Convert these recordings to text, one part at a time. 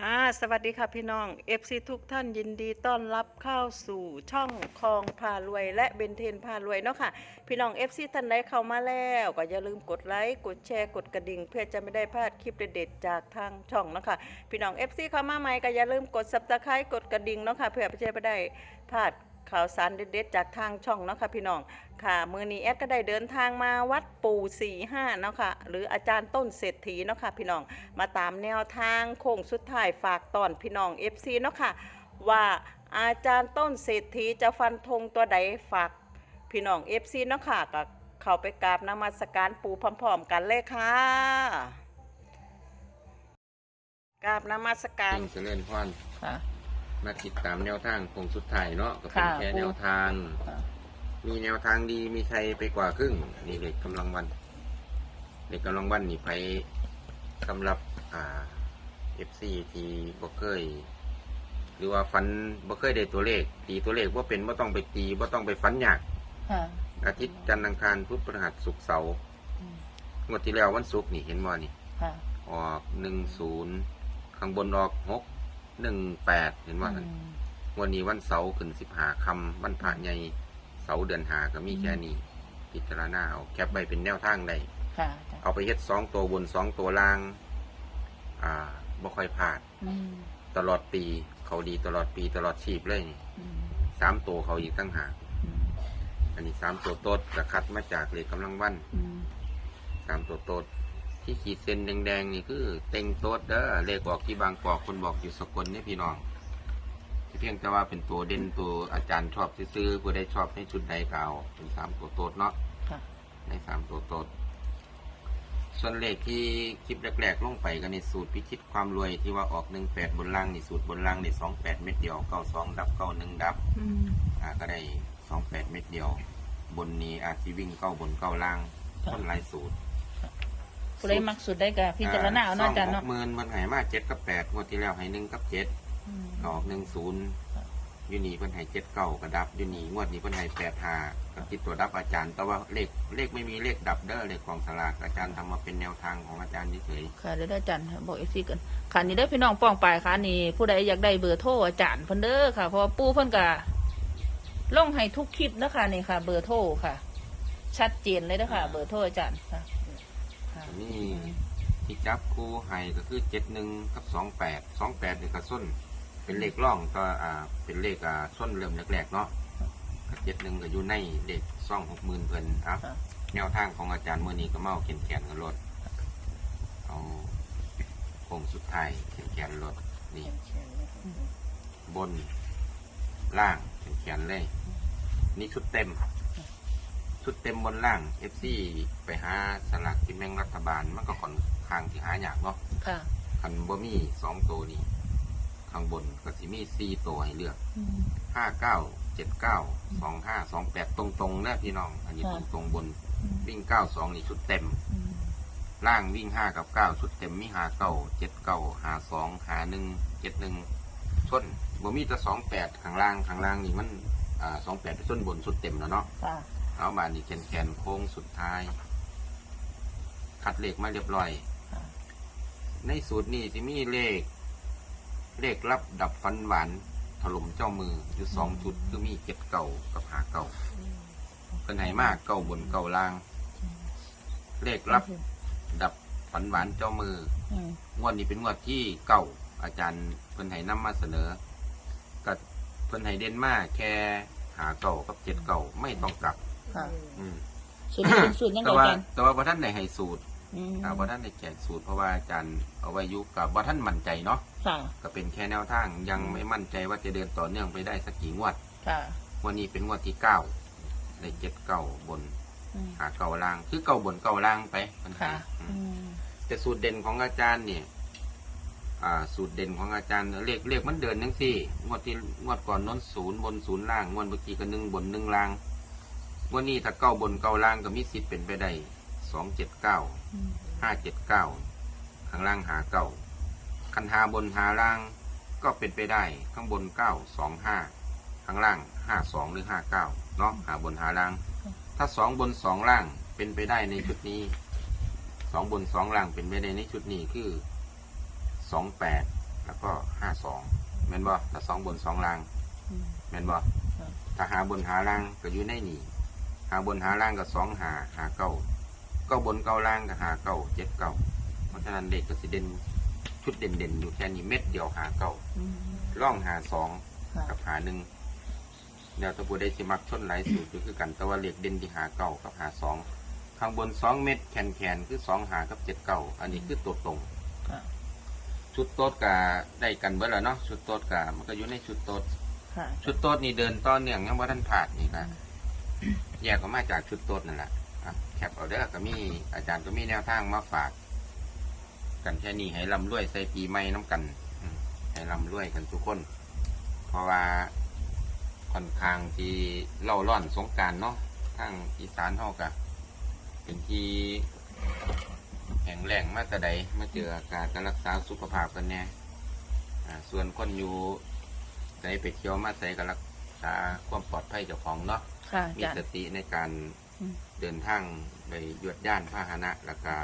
ค่ะสวัสดีค่ะพี่น้อง FC ทุกท่านยินดีต้อนรับเข้าสู่ช่องคลองพารวย และเบนเทนพารวยเนาะค่ะ พี่น้อง FC ท่านใดเข้ามาแล้ว ก็อย่าลืมกดไลค์กดแชร์กดกระดิ่ง เพื่อจะไม่ได้พลาดคลิปเด็ดๆจากทางช่องเนาะค่ะพี่น้อง FC เข้ามาใหม่ก็อย่าลืมกดซับสไครต์กดกระดิ่งเนาะค่ะเพื่อจะไม่ได้พลาด ข่าวสารเด็ดๆจากทางช่องเนาะค่ะพี่น้องค่ะมือนี้แอดก็ได้เดินทางมาวัดปู่สี่ห้าเนาะค่ะหรืออาจารย์ต้นเศรษฐีเนาะค่ะพี่น้องมาตามแนวทางโค้งสุดท้ายฝากตอนพี่น้อง FC เนาะค่ะว่าอาจารย์ต้นเศรษฐีจะฟันธงตัวใดฝากพี่น้อง FC เนาะค่ะก็เข้าไปกราบนมัสการปู่พร้อมๆกันเลยค่ะกราบนมัสการเจริญพรค่ะ มาติดตามแนวทางคงสุดท้ายเนาะก็เป็นค่ะแค่แนวทางมีแนวทางดีมีชัยไปกว่าครึ่งนี่เด็กกำลังวันเด็กกำลังวันนี่ไปสำหรับอ่าเอฟซีที่บ่เคย หรือว่าฟันบ่เคยได้ตัวเลข ตีตัวเลขว่าเป็นว่าต้องไปตีว่าต้องไปฟันยาก ค่ะอาทิตย์จันทร์อังคารพุธพฤหัสศุกร์เสาร์งวดที่แล้ววันศุกร์นี่เห็นว่านี่ ค่ะออกหนึ่งศูนย์ข้างบนออกหก หนึ่งแปดเห็นว่านั่นวันนี้วันเสาร์ขึ้นสิบหาคำวันผ่าใหญ่เสาร์เดือนหาก็มีแค่นี้ พิจารณาเอาแคปไปเป็นแนวทางได้ ค่ะเอาไปเฮ็ดสองตัวบนสองตัวล่าง อ่าบ่ค่อยพลาด อืมตลอดปี เขาดีตลอดปีตลอดชีพเลยนี่อืมสามตัวเขาอีกตั้งหากอืมอันนี้สามตัวโต๊ดกระคัดมาจากเลขกำลังวันอืมสามตัวโต๊ด ที่ขีดเส้นแดงๆนี่คือ เต็งโต๊ดเด้อเลขบอกที่บางกอกคนบอกอยู่สกลนี่พี่น้องที่เพียงแต่ว่าเป็นตัวเด่นตัวอาจารย์ชอบซื้อๆผู้ใดชอบในชุดใดก็เอาเป็นสามตัวโต๊ดเนาะค่ะในสามตัวโต๊ดส่วนเลขที่คลิปแรกๆลงไปก็ในสูตรพิชิตความรวยที่ว่าออกหนึ่งแปดบนล่างนี่สูตรบนล่างนี่สองแปดเม็ดเดียวเก้าสองดับเก้าหนึ่งดับอืมอ่าก็ได้สองแปดเม็ดเดียว บนนี้อาจจะวิ่งเก้าบนเก้าล่างค่ะต้นหลายสูตร ผู้ใดมักสุดได้กับพิจารณาเอาเนาะอาจารย์หเนาะกหมื่นมันใหายมาเจ็ดกับแปดงวดที่แล้วให้หนึ่งกับเจ็ดอืมออกหนึ่งศูนย์ค่ะยูนี่เพิ่นให้เจ็ดเก้ากระดับยูนี่งวดนี้เพิ่นให้แปดหากับติดตัวดับอาจารย์ แต่ว่าเลขเลขไม่มีเลขดับเด้อเลขของสลากอาจารย์ทำมาเป็นแนวทางของอาจารย์เฉยค่ะเดี๋ยวได้อาจารย์บอกเอฟซีกันค่ะนี่ได้อพี่น้องป้องปลายค่ะนี่ ผู้ใดอยากได้เบอร์โทรอาจารย์เพิ่นเด้อค่ะเพราะว่าปู่เพิ่นก็ลงให้ทุกคลิปนะคะนี่ค่ะ เบอร์โทรค่ะ ชัดเจนเลยนะคะเบอร์โทรอาจารย์ค่ะค่ะๆ นี่ที่จับคู่ให้ก็คือเจ็ดหนึ่งกับสองแปดสองแปดนี่ก็ส้น เป็นเลขร่องก็อ่าเป็นเลขอ่าส้นเริ่มแรกๆเนาะเจ็ดหนึ่งก็อยู่ในเลขซ่องหกหมื่นเพิ่นอะค่ะ แนวทางของอาจารย์เมื่อนี้ก็เมาเขียนแขนกันรถเอาโค้งสุดท้ายเขียนแขนรถนี่ บนล่างเขียนแขนเลย นี่ชุดเต็ม ชุดเต็มบนล่างเอฟซีไปหาสลากกินแบ่งรัฐบาล มันก็ค่อนข้างที่หายากเนาะค่ะ คันบ่มีสองตัวนี้ ข้างบนก็สิมีสี่ตัวให้เลือกอืม ห้าเก้าเจ็ดเก้าสองห้าสองแปดตรงๆนะพี่น้อง อันนี้ตค่ะรงๆบนวิ่งเก้าสองนี่ชุดเต็ม อืมล่างวิ่งห้ากับเก้าชุดเต็มมีหาเก้าเจ็ดเก้าหาสองหาหนึ่งเจ็ดหนึ่งชนบ่มีแต่สองแปดข้างล่างข้างล่างนี่มันอ่าสองแปดส้นบนชุดเต็มแล้วเนาะ ค่ะ เอาบานนี่แขนแขนโค้งสุดท้าย คัดเลขมาเรียบร้อยค่ะในสูตรนี้ที่มีเลข เลขรับดับฟันหวานถล่มเจ้ามืออยู่สองชุดคือมีเจ็ดเก่ากับหาเก่าเป็นไหมากเก่าบนเก่าล่าง เลขรับดับฝันหวานเจ้ามืออืมงวดนี้เป็นงวดที่เก่าอาจารย์เพิ่นให้นำมาเสนอก็เพิ่นให้เด่นมากแค่หาเก่ากับเจ็ดเก่าไม่ต้องกลับ ค่ะ อืมสูตรนี้เป็นสูตรยังแต่ไงว่าอาจารย์แต่ว่าบ่ท่านได้ให้สูตรอืมอ่าบ่ท่านได้แจกสูตรเพราะว่าอาจารย์เอาไว้อยุกับบ่ท่านมั่นใจเนาะค่ะ ก็เป็นแค่แนวทางยังไม่มั่นใจว่าจะเดินต่อเนื่องไปได้สักกี่งวดค่ะวันนี้เป็นงวดที่เก้าได้เจ็ดเก้าบนอืมหาเก้าล่าง คือเก้าบนเก้าล่างไปมันค่ะ อืมอืมแต่สูตรเด่นของอาจารย์เนี่ย อ่า สูตรเด่นของอาจารย์เลขเลขมันเดินทั้งสี่งวดที่งวดก่อนน้นศูนย์บนศูนย์ล่างงวดเมื่อกี้ก็หนึ่งบนหนึ่งล่างง วดนี้ถ้าเก้าบนเก้าล่างก็มีสิทธิ์เป็นไปได้สองเจ็ดเก้าห้าเจ็ดเก้าข้างล่างหาเก้าคันหาบนหาล่างก็เป็นไปได้ข้างบนเก้าสองห้าข้างล่างห้าสองหรือห้าเก้าเนาะหาบนหาล่าง ถ้าสองบนสองล่างเป็นไปได้ในชุดนี้สองบนสองล่างเป็นไปได้ในชุดนี้คือสองแปดแล้วก็ห้าสองแม่นบ่ถ้าสองบนสองล่างอืมแม่นบ่ครับถ้าหาบนหาล่างก็อยู่ในนี่หาบนหาล่างก็สองหาหาเก้าเก้าบนเก้าล่างก็หาเก้าเจ็ดเก้าเพราะฉะนั้นเด็กก็สิเด่นชุดเด่นๆอยู่แค่นี้เม็ดเดียวหาเก้าอืมร่องหาสองค่ะกับหาหนึ่งเดี๋ยวตะปูได้สิมักชนหลายสูตรก็คือกันแต่ว่าเหล็กเด่นที่หาเก้ากับหาสองข้างบนสองเม็ดแขนแขนๆคือสองหากับเจ็ดเก้าอันนี้คือตัวตรงค่ะชุดโต๊ดกะได้กันเบิดแล้วเนาะชุดโต๊ดกะมันก็อยู่ในชุดโต๊ดค่ะชุดโต๊ดนี่เดินต้อนเนื่องยังว่าท่านผ่านนี่ก็ แยกออกมาจากชุดต๊ดนั่นแหละแคปเอาเด้อก็มีอาจารย์ก็มีแนวทางมาฝาก กันแค่นี้ให้ลำรวยใส่ปีใหม่น้ำกันให้ลำรวยกันทุกคน เพราะว่าค่อนข้างที่เล่าร่อนสงการเนาะทางอีสานเฮากะเป็นที่แข็งแรงมาแต่ใดมาเจออากาศการรักษาสุขภาพกันแน่อ่าส่วนคนอยู่ใส่ไปเที่ยวมาใส่ก็รักษาความปลอดภัยเจ้าของเนาะ ค่ะอามีจารย์สติในการอืม เดินทางไปยวดย่านพาหนะแล้วก็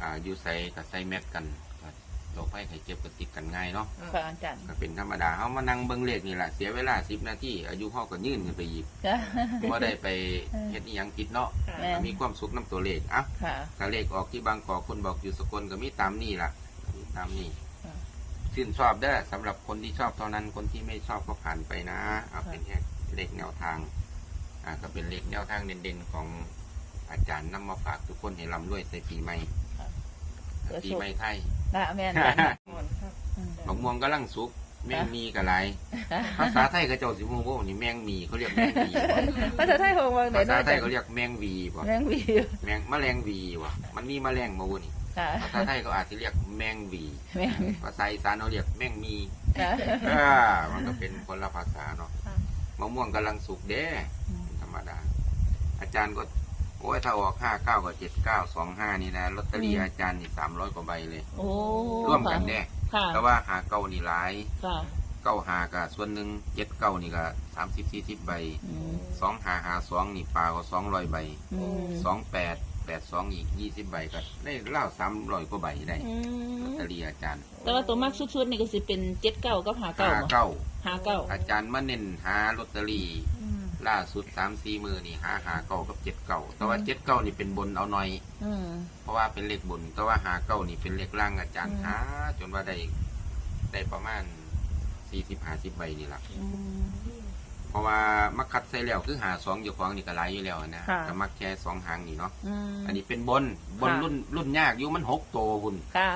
อ่าอยู่ใส่กับใส่แมสกันก็โรคภัยไข้เจ็บก็ติดกันง่ายเนาะค่ะอาจารย์ก็เป็นธรรมดาเขามานั่งเบิ้งเลขนี่แหละเสียเวลาสิบนาทีอายุเขาก็ยื่นขึ้นไปอีกค่ะว่าได้ไปเฮ็ดอิหยังกิดเนาะแม่น ก็มีความสุขน้ำตัวเลขอะ ค่ะถ้าเลขออกที่บางกอกคนบอกอยู่สกลก็มีตามนี่ล่ะมีตามนี่ค่ะชื่นชอบเด้อสำหรับคนที่ชอบเท่านั้นคนที่ไม่ชอบก็ผ่านไปนะเอาเป็นแค่เลขแนวทาง อ่าก็เป็นเลขแนวทางเด่นๆของอาจารย์นำมาฝากทุกคนให้ร่ำรวยใส่ปีใหม่ครับปีใหม่ไทยค่ะแม่นอาจารย์อืมมะม่วงกำลังสุก แมงมีกะไรค่ะภาษาไทยเขาเจ้าสิฮู้บ่นี่แมงมีเขาเรียกแมงวีบ่ภาษาไทยของเมืองไหนภาษาเนาะอาไทจายรย์เขาเรียกแมงวีบ่แมงวีแมงแมลงวีบ่มันมีแมลงบ่วะนี่ค่ะภาษาไทยเขาอาจจะเรียกแมงวี แมงภาษาอีสานเขาเรียกแมงมีค่ะอ่ามันก็เป็นคนละภาษาเนาะค่ะมะม่วงกำลังสุกเด้อืมธ รรมดา อาจารย์ก็ โอ้ยถ้าออกห้าเก้ากับเจ็ดเก้าสองห้านี่นะลอตเตอรี่อาจารย์นี่สามร้อยกว่าใบเลยโอ้ร่วมกันแน่ค่ะแต่ว่าหาเก้านี่หลายค่ะเก้าหากับส่วนหนึ่งเจ็ดเก้านี่ก็สามสิบสี่สิบใบอืมสองหาหาสองนี่ปลาก็สองร้อยใบอืมสองแปดแปดสองอีกยี่สิบใบก็ได้เล่าสามร้อยกว่าใบได้อืลอตมเตอรี่อาจารย์ แต่ว่าตัวมากสุดๆนี่ก็สิเป็นเจ็ดเก้ากับหาเก้าหาบ่เก้าหาเก้าอาจารย์มาเน้นหาลอตเตอรี่อืม ล่าสุดสามสี่มือนี่หาหาเก้ากับเจ็ดเก้าแต่ว่าเจ็ดเก้านี่เป็นบนเอาหน่อย อืม เพราะว่าเป็นเลขบน แต่ว่าหาเก้านี่เป็นเลขล่างอาจารย์อืม หาจนว่าได้ได้ประมาณสี่สิบห้าสิบใบนี่แหละอืม เพราะว่ามักคัดใส่แล้วคือหาสองอยู่ของนี่ก็หลายอยู่แล้วนะค่ะ ก็มักแค่สองหางนี่เนาะอืม อันนี้เป็นบนบนค่ะ รุ่นรุ่นยากอยู่มันหกโตวบุญค่ะ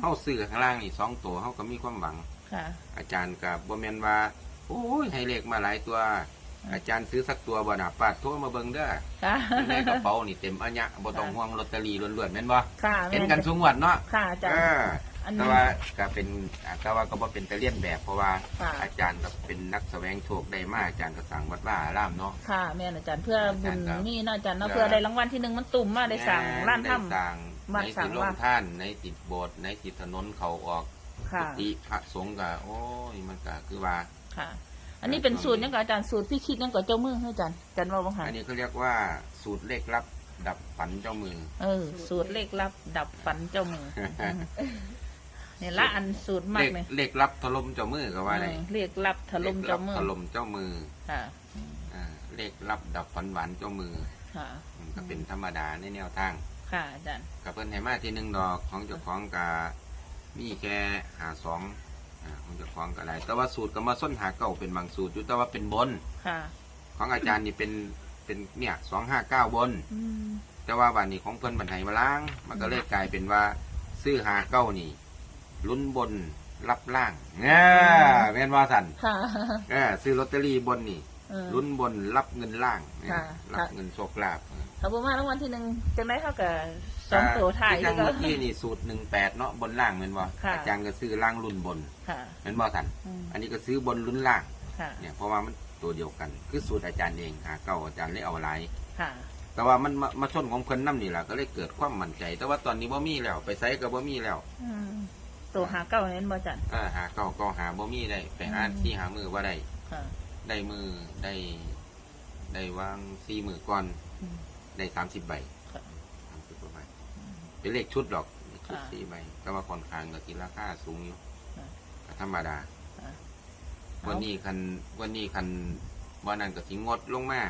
เข้าซื้อข้างล่างนี่สองโตวเขาก็มีความหวัง ค่ะ อาจารย์กับบ่แมนว่า โอ้ยให้เลขมาหลายตัว อาจารย์ซื้อสักตัวบ่น่ะปาดโทรมาเบิ่งเด้อค่ะ ในกระเป๋านี่เต็มอันยะบ่ต้องห่วงลอตเตอรี่ล้วนๆแม่นบ่ค่ะเห็นกันทุกงวดเนาะค่ะอาจารเอย์ออันแต่นี้ว่าก็เป็นอ่าแต่ว่าก็บ่เป็นตะเลียนแบบเพราะว่าค่ะ อาจารย์ก็เป็นนักแสวงโชคได้มาอาจารย์ก็สั่งวัดว่าอารามเนาะ ค่ะแม่นอาจารย์เพื่อบุญอาจารย์ครับนี่เนาะอาจารย์เนาะเพื่เพื่ออได้รางวัลที่หนึ่งมันตุ่มมาได้สั่งร้านได้ถ้ำสั่งบ้านในสั่ติงดโรว่างท่านในติดโบสถ์ในติดถนนเขาออกค่ะ กุฏิพระสงฆ์ก็โอ้ยมันก็คือว่าค่ะ อันนี้เป็นสูตรยังกับอาจารย์สูตรพี่คิดยังกับเจ้ามือให้อาจารย์อาจารย์ว่าบ้างคะอันนี้เขาเรียกว่าสูตรเลขลับ ดับฝันเจ้ามือ เออ สูตรเลขลับ ดับฝันเจ้ามือเนี่ยละอันสูตรมาเลกขเลยเลขลับถล่มเจ้ามือก็ว่าได้เออเลขลับถล่มเจ้ามือถล่มเจ้ามือค่ะอ่าเลขลับดับฝันหวานเจ้ามือค่ะอืมก็เป็นธรรมดาในแนวทาง ค่ะอาจารย์กับเพิ่นให้มาที่หนึ่งดอกของเจ้าของกามีแค่หาสอง อ่าของเจ้าของก็หลายแต่ว่าสูตรก็มาส้นหาเก้าเป็นบางสูตรอยู่แต่ว่าเป็นบน ค่ะ ของอาจารย์นี่เป็นเป็นเนี่ยสองห้าเก้าบน อืม แต่ว่าวันนี้ของเพิ่นบันไห้มาล้าง มันก็เลยกลายเป็นว่า ซื้อหาเก้านี่ลุ้นบนรับล่างเงี้ยแม่นว่าสันค่ะเออซื้อลอตเตอรี่บนนี่เออ ลุ้นบนรับเงินล่างเนี่ยค่ะรับเงินโชคลาภถ้าผมมารางวัลที่หนึ่งจังได้เท่ากับ สองตัวถ่ายที่แล้ยัวงก็เมื่อกี้นี่สูตรหนึ่งแปดเนาะบนล่างเหมือนว่าค่ะ อาจารย์ก็ซื้อล่างรุ่นบนค่ะเหมือนว่าสันอืมอันนี้ก็ซื้อบนลุ้นล่าง ค่ะเนี่ยเพราะว่ามันตัวเดียวกัน คือสูตรอาจารย์เองหาเก้าอาจารย์เลยเอาหลาย ค่ะแต่ว่ามันมามาชนของเพิ่นน้ำนี่แหละก็เลยเกิดความมั่นใจ แต่ว่าตอนนี้บ่มีแล้ว ไปไซก็บ่มีแล้วอืมตัวหาเก้าเน้นบ่จัน เออหาเก้าก็หาบ่มีได้ไปอ่านอืม ที่หามือว่าได้ค่ะได้มือได้ ได้วางสี่มือก่อนอืมได้สามสิบใบ ค่ะ สามสิบกว่าใบ เป็นเลขชุดดอกเลขชุดค่ะสี่ใบแต่ว่าค่อนข้างก็กินราคาสูงอยู่อค่ะก็ธรรมดาค่ะวันนี้คันวันนี้คันวันนั้นก็สิงดลงมา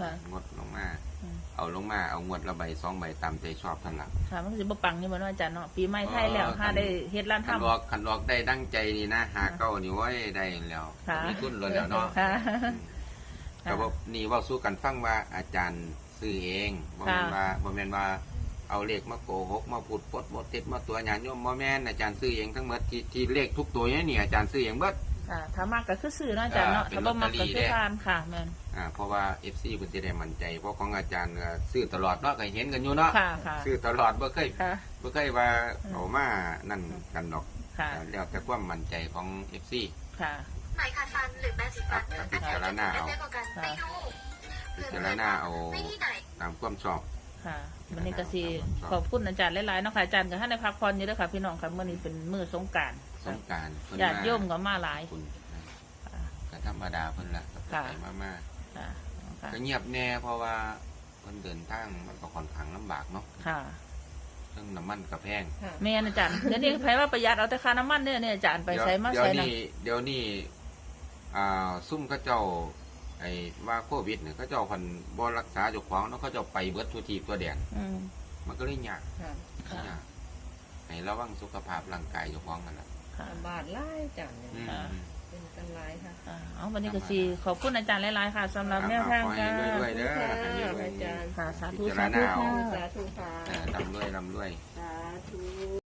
ค่ะงดลงมาอืมเอาลงมา เอางวดละใบสองใบตามใจชอบท่านละค่ะ มันก็สิบ่ปังนี่บ่เนาะอาจารย์เนาะ ปีใหม่ไทยแล้วอ๋อถ้าได้เฮ็ดร้านคันทำออกคันออกได้ดังใจนี่นะ หาเก้านี่ไว้ยได้แล้วค่ะมีทุนเลยแล้วเนาะค่ะแต่ว่านี่เว่าสู้กันฟังว่าอาจารย์ซื้อเองบ่แม่นค่ะว่าบ่แม่นว่า เอาเลขมาโกหกมาพูดปดบ่ติดมาตัวญาติโยมบ่แม่นอาจารย์ซื้อเองทั้งหมดที่ที่เลขทุกตัวเนี่ยนี่อาจารย์ซื้อเองเบิดค่ะถ้ามากก็คือซื้อเนาะอาจารย์เนาะอ่าเป็นถ้าบ่มักลอตเตอรี่ก็คือทานค่ะแม่นอ่าเพราะว่า FC เพิ่นสิได้มั่นใจ เพราะของอาจารย์ก็ซื้อตลอดเนาะก็เห็นกันอยู่เนาะค่ะค่ะซื้อตลอดบ่เคยค่ะบ่เคยว่าอืมเอามานั่นกันดอกค่ะแล้วแต่ความมั่นใจของ FC ค่ะไหมขัดฟันหรือแปรงสีฟันครับอันไหนพิจารณาเอาจะเป็นได้กว่ากันไม่รู้พิจารณาเอาไม่ที่ไหนตามความชอบ ค่ะวันนี้ก็สิขอบคุณอาจารย์หลายๆเนาะค่ะอาจารย์ก็ให้ได้พักผ่อนอยู่เด้อค่ะ พี่น้องค่ะมื้อนี้เป็นมื้อสงกรานต์สงกรารเพิ่นญาติโยมก็มาหลายขอบคุณค่ะก็ธรรมดาเพิ่นละก็ไปค่ะมามาค่ะค่ะก็เงียบแน่เพราะว่าเพิ่นเดินทางมันก็ค่อนข้างลำบากเนาะค่ะเรื่องน้ำมันก็แพงแม่นอาจารย์เดี๋ยวนี้ไผว่าประหยัดเอาแต่ค่าน้ำมันเนี่ยเนี่ยอาจารย์ไปเดี๋ยวใช้มาเดี๋ยวใช้นะ นี้เดี๋ยวนี้อ่าซุ่มเขาเจ้า ไอ้ว่าโควิดเนี่ยเขาเจ้าพันบ่รักษาเจ้าของเนาะเขาเจ้าไปเบิดทุกทีตัวแดนอืมมันก็เลยยากค่ะค่ะยากให้ระวังสุขภาพร่างกายเจ้าของกันละค่ะบาทไล่จังเนี่ยอืมค่ะ เป็นกันไล่ค่ะ อ่าเอาวันนี้ก็สิขอบคุณอาจารย์หลายๆค่ะสำหรับแนวทางขอให้ค่ะ รวยๆเด้อค่ะให้รวยอาจารย์ค่ะสาธุพิจาสารธุณาเอาค่ะสาธุค่ะเออร่ำรวยร่ำรวย สาธุ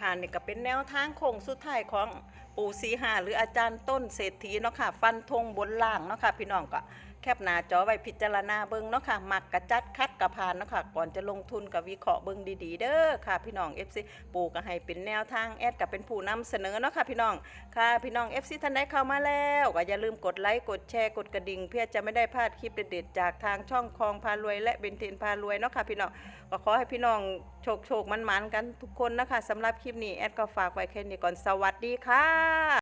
ค่ะนี่ก็เป็นแนวทางโค้งสุดท้ายของปู่สีหาหรืออาจารย์ต้นเศรษฐีเนาะค่ะ ฟันธงบนล่างเนาะค่ะ พี่น้องก็ คปหน้าจอไว้พิจารณาเบิ่งเนาะค่ะมักกระจัดคัดกระพานเนาะค่ะก่อนจะลงทุนกับวิเคราะห์เบิ่งดีๆ เด้อค่ะ พี่น้อง FC ปู่ก็ให้เป็นแนวทางแอดกับเป็นผู้นำเสนอเนาะค่ะพี่น้องค่ะพี่น้อง FC ท่านใดเข้ามาแล้วก็อย่าลืมกดไลค์กดแชร์กดกระดิ่ง เพื่อจะไม่ได้พลาดคลิปเด็ดๆจากทางช่องคลองพารวย และเบนเทนพารวยเนาะค่ะพี่น้องก็ขอให้พี่น้องโชคโชคมันๆกันทุกคนนะคะสำหรับคลิปนี้แอดก็ฝากไว้แค่นี้ก่อนสวัสดีค่ะ